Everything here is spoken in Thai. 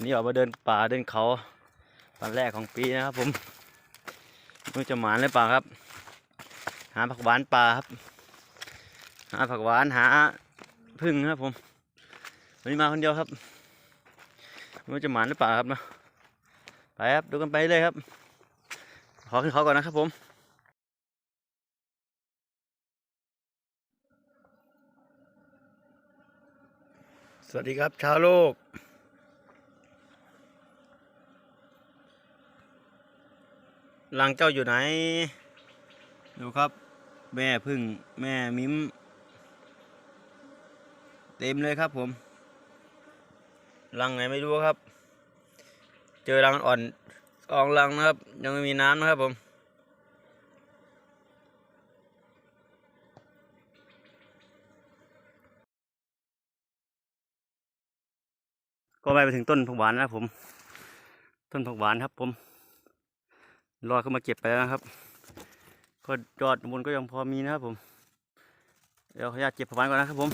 นี่ออกมาเดินป่าเดินเขาวันแรกของปีนะครับผมไมันจะหมานหรือเปล่าครับ หาผักหวานป่าครับ หาผักหวานหาพึ่งครับผมวันนี้มาคนเดียวครับไมันจะหมานหรือเปล่าครับเนาะไปครับดูกันไปเลยครับ ขอขึ้นเขาก่อนนะครับผมสวัสดีครับชาวโลก หลังเจ้าอยู่ไหน ดูครับ แม่พึ่งแม่มิ้ม เต็มเลยครับผม รังไหนไม่รู้ครับ เจอรังอ่อนอองรังนะครับ ยังไม่มีน้ำนะครับผมก็ไปไปถึงต้นผักหวานนะครับผม ต้นผักหวานครับผม รอเข้ามาเก็บไปแล้วนะครับ ก็ยอดบนก็ยังพอมีนะครับผม เดี๋ยวขออนุญาตเก็บผักหวานก่อนนะครับผม